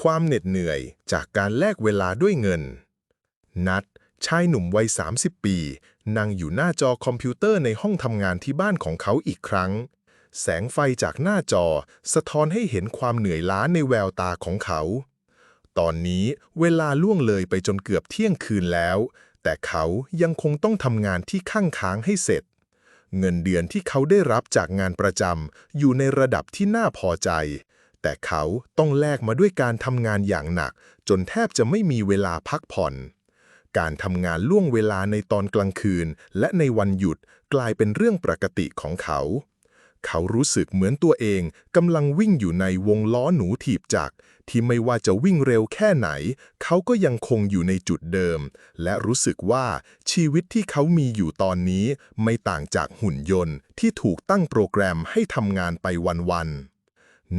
ความเหน็ดเหนื่อยจากการแลกเวลาด้วยเงิน นัดชายหนุ่มวัย 30 ปี นั่งอยู่หน้าจอคอมพิวเตอร์ในห้องทำงานที่บ้านของเขาอีกครั้ง แสงไฟจากหน้าจอ สะท้อนให้เห็นความเหนื่อยล้าในแววตาของเขา ตอนนี้เวลาล่วงเลยไปจนเกือบเที่ยงคืนแล้ว แต่เขายังคงต้องทำงานที่ข้างค้างให้เสร็จ เงินเดือนที่เขาได้รับจากงานประจำอยู่ในระดับที่น่าพอใจ แต่เขาต้องแลกมาด้วยการทำงานอย่างหนัก จนแทบจะไม่มีเวลาพักผ่อน การทำงานล่วงเวลาในตอนกลางคืน และในวันหยุดกลายเป็นเรื่องปกติของเขา เขารู้สึกเหมือนตัวเองกำลังวิ่งอยู่ในวงล้อหนูถีบจักรที่ไม่ว่าจะวิ่งเร็วแค่ไหน เขาก็ยังคงอยู่ในจุดเดิม และรู้สึกว่าชีวิตที่เขามีอยู่ตอนนี้ไม่ต่างจากหุ่นยนต์ที่ถูกตั้งโปรแกรมให้ทำงานไปวันๆ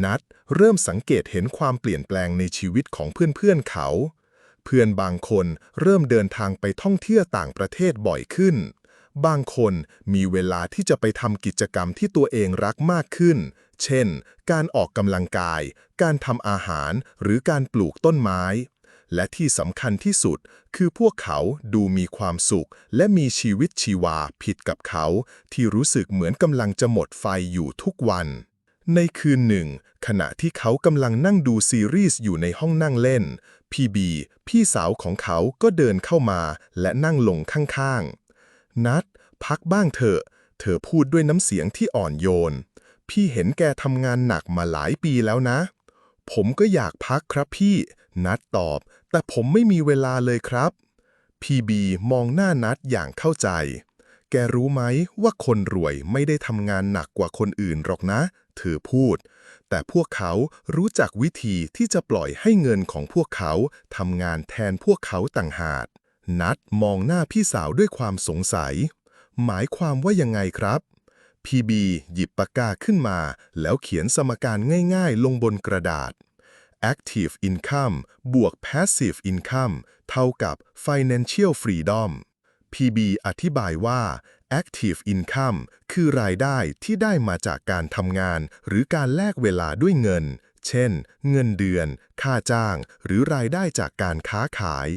นัดเริ่มสังเกตเห็นความเปลี่ยนแปลงในชีวิตของเพื่อนๆเขา เพื่อนบางคนเริ่มเดินทางไปท่องเที่ยวต่างประเทศบ่อยขึ้น บางคนมีเวลาที่จะไปทำกิจกรรมที่ตัวเองรักมากขึ้น เช่น การออกกำลังกาย การทำอาหาร หรือการปลูกต้นไม้ และที่สำคัญที่สุด คือพวกเขาดูมีความสุข และมีชีวิตชีวาผิดกับเขา ที่รู้สึกเหมือนกำลังจะหมดไฟอยู่ทุกวัน ในคืนหนึ่ง ขณะที่เขากำลังนั่งดูซีรีส์อยู่ในห้องนั่งเล่น พีบี พี่สาวของเขาก็เดินเข้ามาและนั่งลงข้างๆ นัด พักบ้างเถอะ เธอพูดด้วยน้ำเสียงที่อ่อนโยน พี่เห็นแกทำงานหนักมาหลายปีแล้วนะ ผมก็อยากพักครับพี่ นัดตอบ แต่ผมไม่มีเวลาเลยครับ พีบีมองหน้านัดอย่างเข้าใจ แกรู้ไหมว่าคนรวยไม่ได้ทำงานหนักกว่าคนอื่นหรอกนะ เธอพูด แต่พวกเขารู้จักวิธีที่จะปล่อยให้เงินของพวกเขาทำงานแทนพวกเขาต่างหาก นัดมองหน้าพี่สาวด้วยความสงสัย หมายความว่ายังไงครับ พีบีหยิบปากกาขึ้นมา แล้วเขียนสมการง่ายๆ ลงบนกระดาษ Active Income บวก Passive Income เท่ากับ Financial Freedom PB อธิบายว่า Active Income คือรายได้ที่ได้มาจากการทำงาน หรือการแลกเวลาด้วยเงิน เช่น เงินเดือน ค่าจ้าง หรือรายได้จากการค้าขาย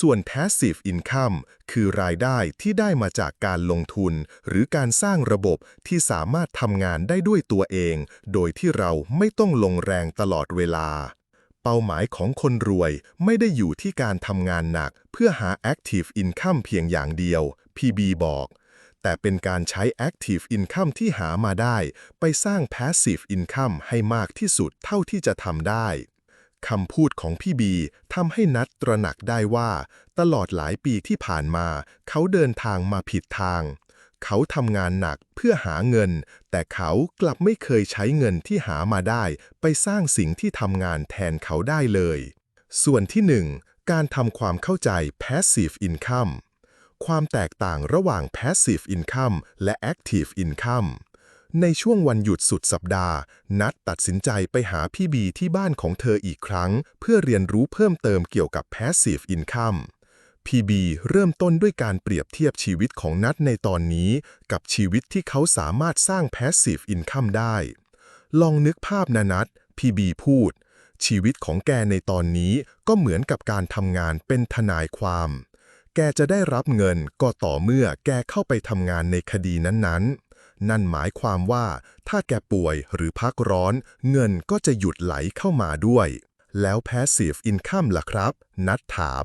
ส่วน Passive Income คือรายได้ที่ได้มาจากการลงทุน หรือการสร้างระบบที่สามารถทำงานได้ด้วยตัวเอง โดยที่เราไม่ต้องลงแรงตลอดเวลา เป้าหมายของคนรวยไม่ได้อยู่ที่การทำงานหนักเพื่อหา Active Income เพียงอย่างเดียว PB บอก แต่เป็นการใช้ Active Income ที่หามาได้ ไปสร้าง Passive Income ให้มากที่สุดเท่าที่จะทำได้คำพูดของพี่บีทำให้นัดตระหนักได้ว่า ตลอดหลายปีที่ผ่านมา เขาเดินทางมาผิดทาง เขาทำงานหนักเพื่อหาเงิน แต่เขากลับไม่เคยใช้เงินที่หามาได้ ไปสร้างสิ่งที่ทำงานแทนเขาได้เลย ส่วนที่หนึ่งการทำความเข้าใจ passive income ความแตกต่างระหว่าง passive income และ active income ในช่วงวันหยุดสุดสัปดาห์ นัดตัดสินใจไปหาพี่บีที่บ้านของเธออีกครั้ง เพื่อเรียนรู้เพิ่มเติมเกี่ยวกับ passive income พีบีเริ่มต้นด้วยการเปรียบเทียบชีวิตของนัดในตอนนี้ กับชีวิตที่เขาสามารถสร้าง passive income ได้ ลองนึกภาพนะนัดพีบีพูด ชีวิตของแกในตอนนี้ก็เหมือนกับการทำงานเป็นทนายความ แกจะได้รับเงินก็ต่อเมื่อแกเข้าไปทำงานในคดีนั้นๆนั่นหมายความว่าถ้าแกป่วยหรือพักร้อน เงินก็จะหยุดไหลเข้ามาด้วย แล้ว passive income ล่ะครับ นัดถาม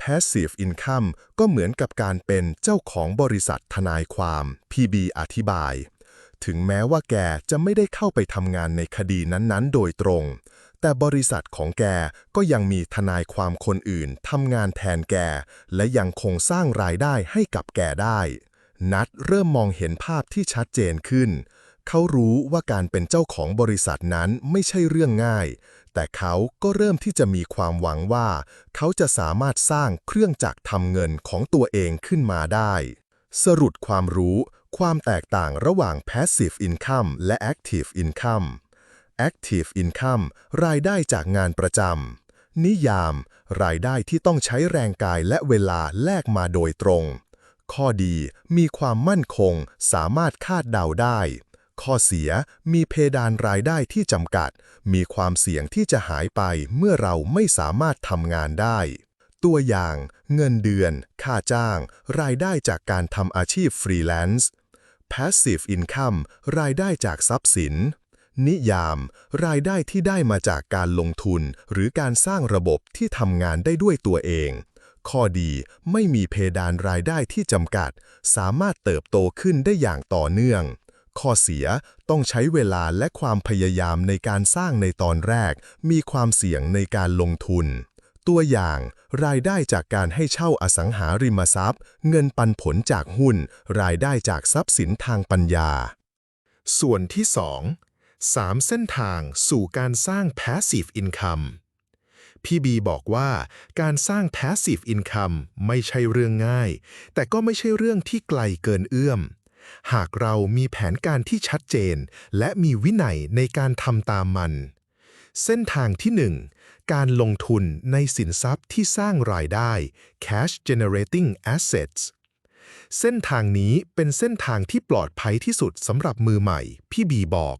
passive income ก็เหมือนกับการเป็นเจ้าของบริษัททนายความ PB อธิบาย ถึงแม้ว่าแกจะไม่ได้เข้าไปทำงานในคดีนั้นๆ โดยตรง แต่บริษัทของแกก็ยังมีทนายความคนอื่นทำงานแทนแก และยังคงสร้างรายได้ให้กับแกได้ นัดเริ่มมองเห็นภาพที่ชัดเจนขึ้นเขารู้ว่าการเป็นเจ้าของบริษัทนั้นไม่ใช่เรื่องง่าย แต่เขาก็เริ่มที่จะมีความหวังว่า เขาจะสามารถสร้างเครื่องจักรทำเงินของตัวเองขึ้นมาได้ สรุปความรู้ ความแตกต่างระหว่าง passive income และ active income active income รายได้จากงานประจำนิยาม รายได้ที่ต้องใช้แรงกายและเวลาแลกมาโดยตรง ข้อดีมีความมั่นคง สามารถคาดเดาได้ ข้อเสียมีเพดานรายได้ที่จำกัด มีความเสี่ยงที่จะหายไปเมื่อเราไม่สามารถทำงานได้ ตัวอย่าง เงินเดือน ค่าจ้าง รายได้จากการทำอาชีพฟรีแลนซ์ Passive Income รายได้จากทรัพย์สิน นิยาม รายได้ที่ได้มาจากการลงทุน หรือการสร้างระบบที่ทำงานได้ด้วยตัวเอง ข้อดีไม่มีเพดานรายได้ที่จำกัด สามารถเติบโตขึ้นได้อย่างต่อเนื่อง ข้อเสียต้องใช้เวลาและความพยายามในการสร้างในตอนแรก มีความเสี่ยงในการลงทุน ตัวอย่าง รายได้จากการให้เช่าอสังหาริมทรัพย์ เงินปันผลจากหุ้น รายได้จากทรัพย์สินทางปัญญา ส่วนที่ 2 3 เส้นทางสู่การสร้าง passive income พี่บีบอกว่าการสร้าง passive income ไม่ใช่เรื่องง่าย แต่ก็ไม่ใช่เรื่องที่ไกลเกินเอื้อม หากเรามีแผนการที่ชัดเจน และมีวินัยในการทำตามมัน เส้นทางที่ 1 การลงทุนในสินทรัพย์ที่สร้างรายได้ cash generating assets เส้นทางนี้เป็นเส้นทางที่ปลอดภัยที่สุดสำหรับมือใหม่ พี่บีบอก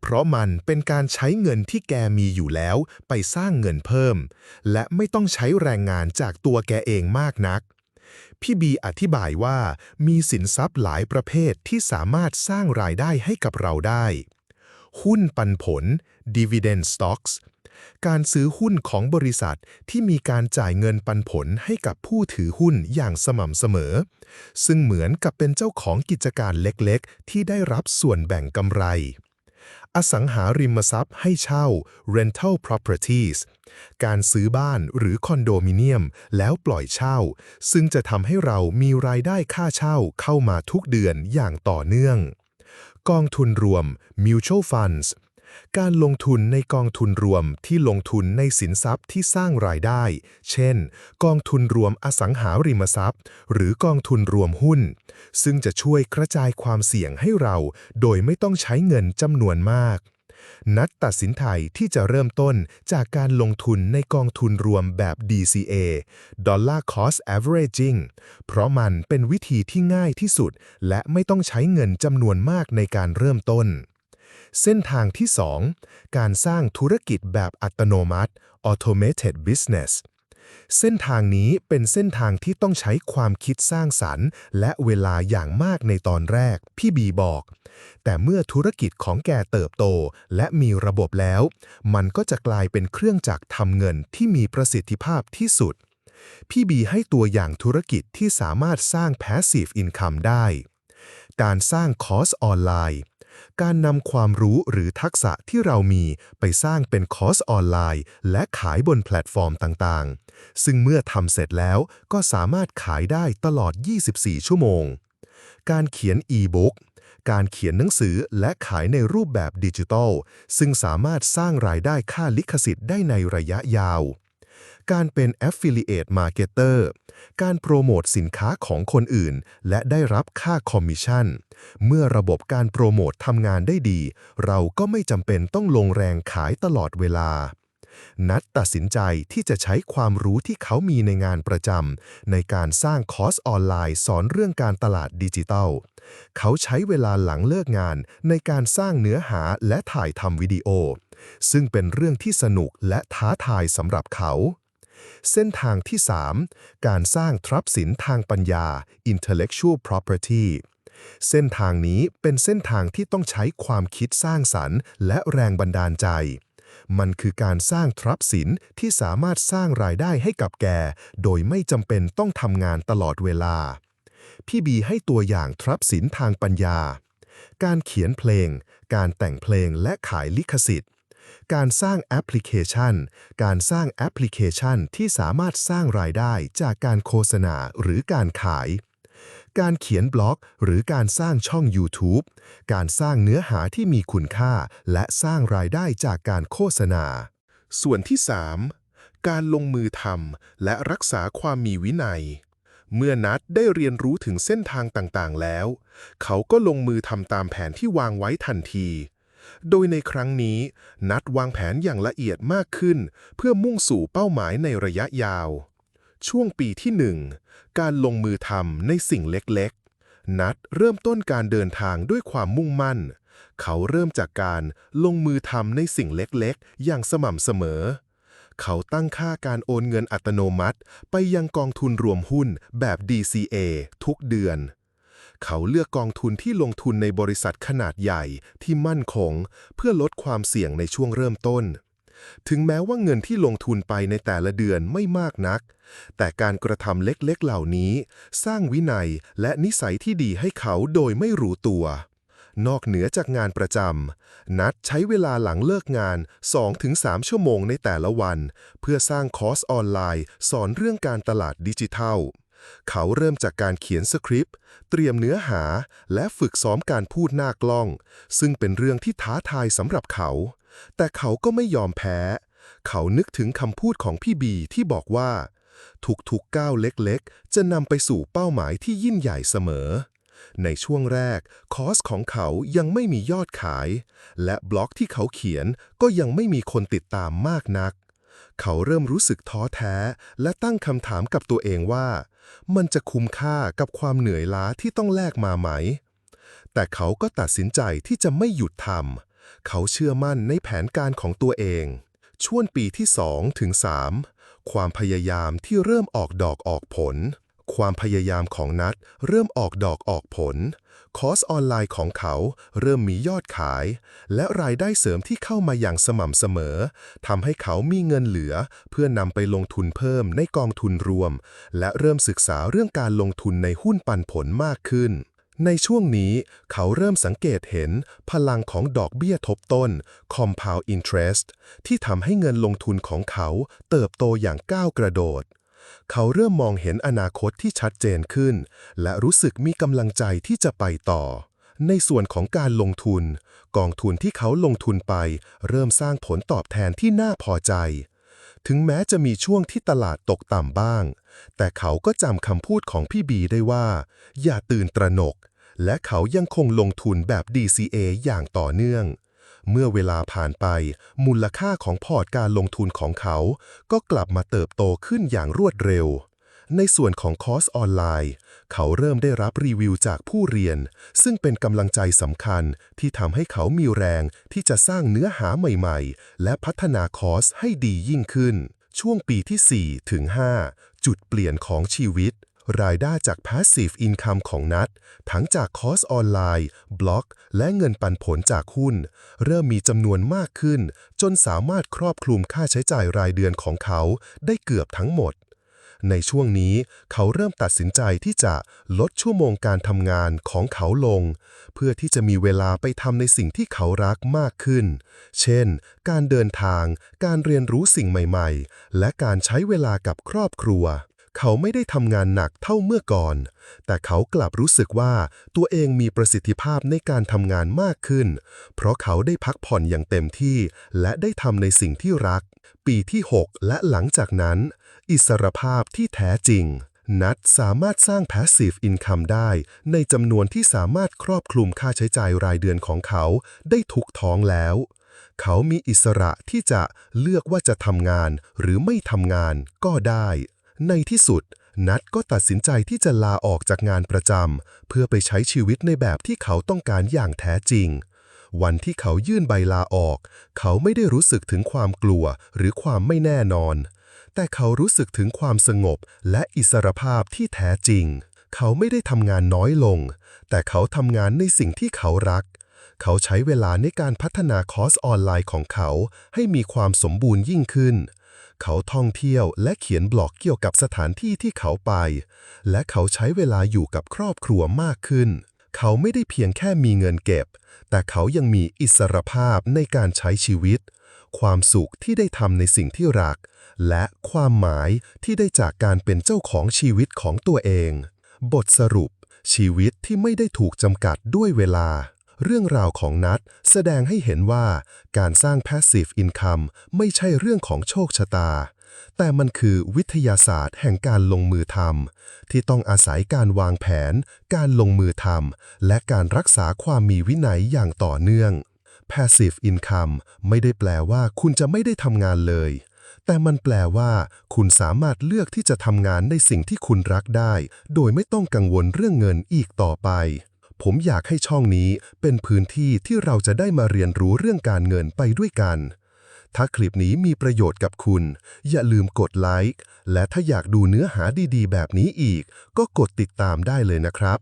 เพราะมันเป็นการใช้เงินที่แกมีอยู่แล้วไปสร้างเงินเพิ่ม และไม่ต้องใช้แรงงานจากตัวแกเองมากนัก พี่บีอธิบายว่ามีสินทรัพย์หลายประเภทที่สามารถสร้างรายได้ให้กับเราได้ หุ้นปันผล dividend stocks การซื้อหุ้นของบริษัทที่มีการจ่ายเงินปันผลให้กับผู้ถือหุ้นอย่างสม่ำเสมอ ซึ่งเหมือนกับเป็นเจ้าของกิจการเล็กๆ ที่ได้รับส่วนแบ่งกำไร อสังหาริมทรัพย์ให้เช่า rental properties การซื้อบ้านหรือคอนโดมิเนียมแล้วปล่อยเช่า ซึ่งจะทำให้เรามีรายได้ค่าเช่าเข้ามาทุกเดือนอย่างต่อเนื่อง กองทุนรวม mutual funds การลงทุนในกองทุนรวมที่ลงทุนในสินทรัพย์ที่สร้างรายได้ เช่น กองทุนรวมอสังหาริมทรัพย์ หรือกองทุนรวมหุ้น ซึ่งจะช่วยกระจายความเสี่ยงให้เรา โดยไม่ต้องใช้เงินจำนวนมากนัดตัดสินใจที่จะเริ่มต้นจากการลงทุนในกองทุนรวมแบบ DCA Dollar Cost Averaging เพราะมันเป็นวิธีที่ง่ายที่สุด และไม่ต้องใช้เงินจำนวนมากในการเริ่มต้น เส้นทางที่ 2 การสร้างธุรกิจแบบอัตโนมัติ automated business เส้นทางนี้เป็นเส้นทางที่ต้องใช้ความคิดสร้างสรรค์ และเวลาอย่างมากในตอนแรก พี่บีบอก แต่เมื่อธุรกิจของแกเติบโต และมีระบบแล้ว มันก็จะกลายเป็นเครื่องจักรทำเงินที่มีประสิทธิภาพที่สุด พี่บีให้ตัวอย่างธุรกิจที่สามารถสร้าง passive income ได้ การสร้างคอร์สออนไลน์ การนำความรู้หรือทักษะที่เรามีไปสร้างเป็นคอร์สออนไลน์ และขายบนแพลตฟอร์มต่างๆ ซึ่งเมื่อทำเสร็จแล้วก็สามารถขายได้ตลอด 24 ชั่วโมง การเขียนอีบุ๊กการเขียนหนังสือและขายในรูปแบบดิจิทัล ซึ่งสามารถสร้างรายได้ค่าลิขสิทธิ์ได้ในระยะยาว การเป็น Affiliate Marketer การโปรโมทสินค้าของคนอื่น และได้รับค่าคอมมิชชั่น เมื่อระบบการโปรโมททำงานได้ดี เราก็ไม่จำเป็นต้องลงแรงขายตลอดเวลา นัดตัดสินใจที่จะใช้ความรู้ที่เขามีในงานประจำในการสร้างคอร์สออนไลน์สอนเรื่องการตลาดดิจิทัล เขาใช้เวลาหลังเลิกงานในการสร้างเนื้อหาและถ่ายทำวิดีโอ ซึ่งเป็นเรื่องที่สนุกและท้าทายสำหรับเขา เส้นทางที่ 3 การสร้างทรัพย์สินทางปัญญา intellectual property เส้นทางนี้เป็นเส้นทางที่ต้องใช้ความคิดสร้างสรรค์ และแรงบันดาลใจ มันคือการสร้างทรัพย์สินที่สามารถสร้างรายได้ให้กับแก โดยไม่จำเป็นต้องทำงานตลอดเวลา พี่บีให้ตัวอย่างทรัพย์สินทางปัญญา การเขียนเพลง การแต่งเพลงและขายลิขสิทธิ์ การสร้างแอปพลิเคชัน การสร้างแอปพลิเคชันที่สามารถสร้างรายได้จากการโฆษณาหรือการขาย การเขียนบล็อก หรือการสร้างช่อง YouTube การสร้างเนื้อหาที่มีคุณค่า และสร้างรายได้จากการโฆษณา ส่วนที่ 3 การลงมือทำและรักษาความมีวินัย เมื่อนัดได้เรียนรู้ถึงเส้นทางต่างๆ แล้ว เขาก็ลงมือทำตามแผนที่วางไว้ทันที โดยในครั้งนี้ นัดวางแผนอย่างละเอียดมากขึ้น เพื่อมุ่งสู่เป้าหมายในระยะยาว ช่วงปีที่ 1 การลงมือทำในสิ่งเล็กๆ นัดเริ่มต้นการเดินทางด้วยความมุ่งมั่น เขาเริ่มจากการลงมือทำในสิ่งเล็กๆ อย่างสม่ำเสมอ เขาตั้งค่าการโอนเงินอัตโนมัติ ไปยังกองทุนรวมหุ้นแบบ DCA ทุกเดือน เขาเลือกกองทุนที่ลงทุนในบริษัทขนาดใหญ่ที่มั่นคง เพื่อลดความเสี่ยงในช่วงเริ่มต้น ถึงแม้ว่าเงินที่ลงทุนไปในแต่ละเดือนไม่มากนัก แต่การกระทำเล็กๆเหล่านี้ สร้างวินัยและนิสัยที่ดีให้เขาโดยไม่รู้ตัวนอกเหนือจากงานประจำ นัดใช้เวลาหลังเลิกงาน 2-3 ชั่วโมงในแต่ละวัน เพื่อสร้างคอร์สออนไลน์ สอนเรื่องการตลาดดิจิทัล เขาเริ่มจากการเขียนสคริปต์ เตรียมเนื้อหา และฝึกซ้อมการพูดหน้ากล้อง ซึ่งเป็นเรื่องที่ท้าทายสำหรับเขา แต่เขาก็ไม่ยอมแพ้ เขานึกถึงคำพูดของพี่บีที่บอกว่า ทุกๆก้าวเล็กๆ จะนำไปสู่เป้าหมายที่ยิ่งใหญ่เสมอ ในช่วงแรก คอร์สของเขายังไม่มียอดขาย และบล็อกที่เขาเขียนก็ยังไม่มีคนติดตามมากนัก เขาเริ่มรู้สึกท้อแท้และตั้งคำถามกับตัวเองว่า มันจะคุ้มค่ากับความเหนื่อยล้าที่ต้องแลกมาไหม แต่เขาก็ตัดสินใจที่จะไม่หยุดทำเขาเชื่อมั่นในแผนการของตัวเอง ช่วงปีที่2ถึง3ความพยายามที่เริ่มออกดอกออกผล ความพยายามของนัดเริ่มออกดอกออกผล คอร์สออนไลน์ของเขาเริ่มมียอดขาย และรายได้เสริมที่เข้ามาอย่างสม่ำเสมอทำให้เขามีเงินเหลือ เพื่อนำไปลงทุนเพิ่มในกองทุนรวม และเริ่มศึกษาเรื่องการลงทุนในหุ้นปันผลมากขึ้น ในช่วงนี้เขาเริ่มสังเกตเห็นพลังของดอกเบี้ยทบต้น compound interest ที่ทำให้เงินลงทุนของเขาเติบโตอย่างก้าวกระโดด เขาเริ่มมองเห็นอนาคตที่ชัดเจนขึ้น และรู้สึกมีกำลังใจที่จะไปต่อ ในส่วนของการลงทุน กองทุนที่เขาลงทุนไป เริ่มสร้างผลตอบแทนที่น่าพอใจ ถึงแม้จะมีช่วงที่ตลาดตกต่ำบ้าง แต่เขาก็จำคำพูดของพี่บีได้ว่า อย่าตื่นตระหนก และเขายังคงลงทุนแบบ DCA อย่างต่อเนื่อง เมื่อเวลาผ่านไป มูลค่าของพอร์ตการลงทุนของเขา ก็กลับมาเติบโตขึ้นอย่างรวดเร็ว ในส่วนของคอร์สออนไลน์ เขาเริ่มได้รับรีวิวจากผู้เรียน ซึ่งเป็นกำลังใจสำคัญที่ทำให้เขามีแรงที่จะสร้างเนื้อหาใหม่ๆ และพัฒนาคอร์สให้ดียิ่งขึ้น ช่วงปีที่ 4 ถึง 5 จุดเปลี่ยนของชีวิต รายได้จาก Passive Income ของนัด ทั้งจากคอร์สออนไลน์ บล็อก และเงินปันผลจากหุ้น เริ่มมีจำนวนมากขึ้น จนสามารถครอบคลุมค่าใช้จ่ายรายเดือนของเขาได้เกือบทั้งหมด ในช่วงนี้เขาเริ่มตัดสินใจที่จะลดชั่วโมงการทำงานของเขาลง เพื่อที่จะมีเวลาไปทำในสิ่งที่เขารักมากขึ้น เช่น การเดินทาง การเรียนรู้สิ่งใหม่ ๆ และการใช้เวลากับครอบครัว เขาไม่ได้ทำงานหนักเท่าเมื่อก่อน แต่เขากลับรู้สึกว่าตัวเองมีประสิทธิภาพในการทำงานมากขึ้น เพราะเขาได้พักผ่อนอย่างเต็มที่ และได้ทำในสิ่งที่รัก ปีที่ 6 และหลังจากนั้น อิสรภาพที่แท้จริง นัดสามารถสร้าง Passive Income ได้ ในจำนวนที่สามารถครอบคลุมค่าใช้จ่ายรายเดือนของเขาได้ทุกท้องแล้วเขามีอิสระที่จะเลือกว่าจะทำงานหรือไม่ทำงานก็ได้ ในที่สุด นัดก็ตัดสินใจที่จะลาออกจากงานประจำเพื่อไปใช้ชีวิตในแบบที่เขาต้องการอย่างแท้จริง วันที่เขายื่นใบลาออก เขาไม่ได้รู้สึกถึงความกลัวหรือความไม่แน่นอน แต่เขารู้สึกถึงความสงบและอิสรภาพที่แท้จริง เขาไม่ได้ทำงานน้อยลง แต่เขาทำงานในสิ่งที่เขารัก เขาใช้เวลาในการพัฒนาคอร์สออนไลน์ของเขาให้มีความสมบูรณ์ยิ่งขึ้นเขาท่องเที่ยวและเขียนบล็อกเกี่ยวกับสถานที่ที่เขาไป และเขาใช้เวลาอยู่กับครอบครัวมากขึ้น เขาไม่ได้เพียงแค่มีเงินเก็บ แต่เขายังมีอิสรภาพในการใช้ชีวิต ความสุขที่ได้ทำในสิ่งที่รัก และความหมายที่ได้จากการเป็นเจ้าของชีวิตของตัวเอง บทสรุป ชีวิตที่ไม่ได้ถูกจำกัดด้วยเวลา เรื่องราวของนัดแสดงให้เห็นว่าการสร้าง Passive Income ไม่ใช่เรื่องของโชคชะตา แต่มันคือวิทยาศาสตร์แห่งการลงมือทำที่ต้องอาศัยการวางแผน การลงมือทำและการรักษาความมีวินัยอย่างต่อเนื่อง Passive Income ไม่ได้แปลว่าคุณจะไม่ได้ทำงานเลย แต่มันแปลว่า คุณสามารถเลือกที่จะทำงานในสิ่งที่คุณรักได้ โดยไม่ต้องกังวลเรื่องเงินอีกต่อไป ผมอยากให้ช่องนี้เป็นพื้นที่ที่เราจะได้มาเรียนรู้เรื่องการเงินไปด้วยกัน ถ้าคลิปนี้มีประโยชน์กับคุณ อย่าลืมกดไลค์ และถ้าอยากดูเนื้อหาดีๆ แบบนี้อีก ก็กดติดตามได้เลยนะครับ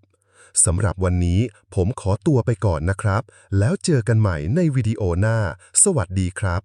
สำหรับวันนี้ผมขอตัวไปก่อนนะครับ แล้วเจอกันใหม่ในวิดีโอหน้า สวัสดีครับ